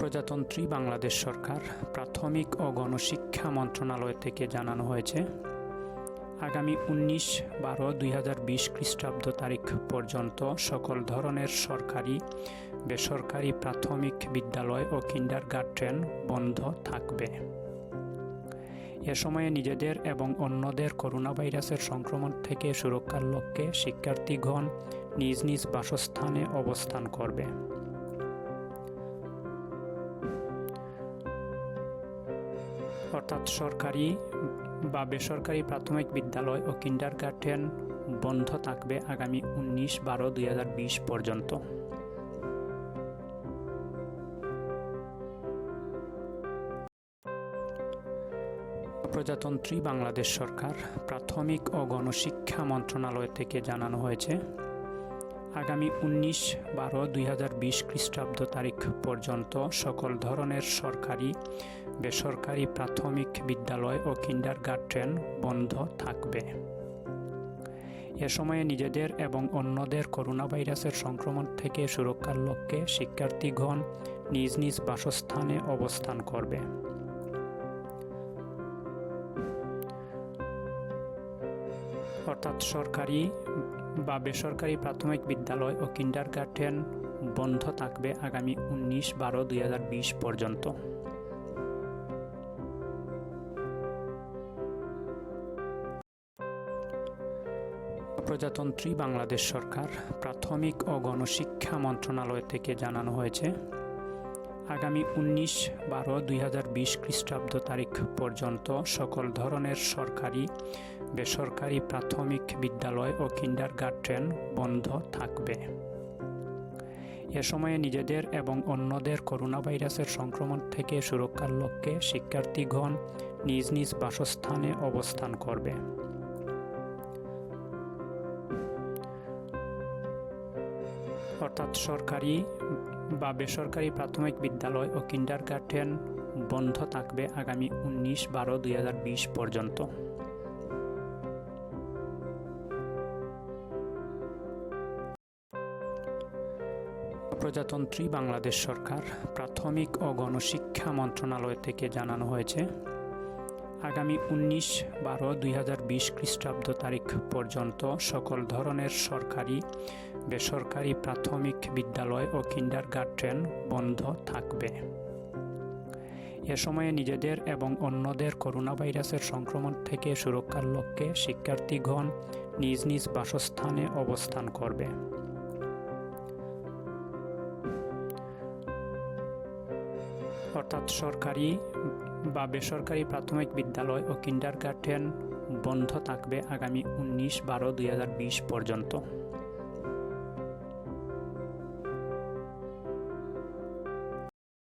প্রজাতন্ত্রী বাংলাদেশ সরকার প্রাথমিক ও গণশিক্ষা মন্ত্রণালয় থেকে জানানো হয়েছে, আগামী উনিশ বারো দুই হাজার বিশ খ্রিস্টাব্দ তারিখ পর্যন্ত সকল ধরনের সরকারি, বেসরকারি প্রাথমিক বিদ্যালয় ও কিন্ডার গার্ডেন বন্ধ থাকবে। এ সময়ে নিজেদের এবং অন্যদের করোনা ভাইরাসের সংক্রমণ থেকে সুরক্ষার লক্ষ্যে শিক্ষার্থীগণ নিজ নিজ বাসস্থানে অবস্থান করবে। অর্থাৎ সরকারি বা বেসরকারি প্রাথমিক বিদ্যালয় ও কিন্ডার গার্ডেন বন্ধ থাকবে আগামী উনিশ বারো দুই পর্যন্ত। প্রজাতন্ত্রী বাংলাদেশ সরকার, প্রাথমিক ও গণশিক্ষা মন্ত্রণালয় থেকে জানানো হয়েছে, আগামী উনিশ বারো দুই খ্রিস্টাব্দ তারিখ পর্যন্ত সকল ধরনের সরকারি বেসরকারি প্রাথমিক বিদ্যালয় ও কিন্ডার গার্ডেন বন্ধ থাকবে। এ সময়ে নিজেদের এবং অন্যদের করোনা ভাইরাসের সংক্রমণ থেকে সুরক্ষার লক্ষ্যে শিক্ষার্থীগণ নিজ নিজ বাসস্থানে অবস্থান করবে। অর্থাৎ সরকারি বা বেসরকারি প্রাথমিক বিদ্যালয় ও কিন্ডার গার্ডেন বন্ধ থাকবে আগামী উনিশ বারো দুই পর্যন্ত। প্রজাতন্ত্রী বাংলাদেশ সরকার, প্রাথমিক ও গণশিক্ষা মন্ত্রণালয় থেকে জানানো হয়েছে, আগামী উনিশ বারো দুই হাজার বিশ খ্রিস্টাব্দ তারিখ পর্যন্ত সকল ধরনের সরকারি, বেসরকারি প্রাথমিক বিদ্যালয় ও কিন্ডার গার্ডেন বন্ধ থাকবে। এ সময়ে নিজেদের এবং অন্যদের করোনা ভাইরাসের সংক্রমণ থেকে সুরক্ষার লক্ষ্যে শিক্ষার্থীগণ নিজ নিজ বাসস্থানে অবস্থান করবে। অর্থাৎ সরকারি বা বেসরকারি প্রাথমিক বিদ্যালয় ও কিন্ডার গার্ডেন বন্ধ থাকবে আগামী উনিশ বারো দুই পর্যন্ত। প্রজাতন্ত্রী বাংলাদেশ সরকার, প্রাথমিক ও গণশিক্ষা মন্ত্রণালয় থেকে জানানো হয়েছে, আগামী উনিশ বারো দুই খ্রিস্টাব্দ তারিখ পর্যন্ত সকল ধরনের সরকারি বেসরকারি প্রাথমিক বিদ্যালয় ও কিন্ডার গার্ডেন বন্ধ থাকবে। এ সময়ে নিজেদের এবং অন্যদের করোনা ভাইরাসের সংক্রমণ থেকে সুরক্ষার লক্ষ্যে শিক্ষার্থীগণ নিজ নিজ বাসস্থানে অবস্থান করবে। অর্থাৎ সরকারি বা বেসরকারি প্রাথমিক বিদ্যালয় ও কিন্ডার গার্ডেন বন্ধ থাকবে আগামী উনিশ বারো দুই পর্যন্ত।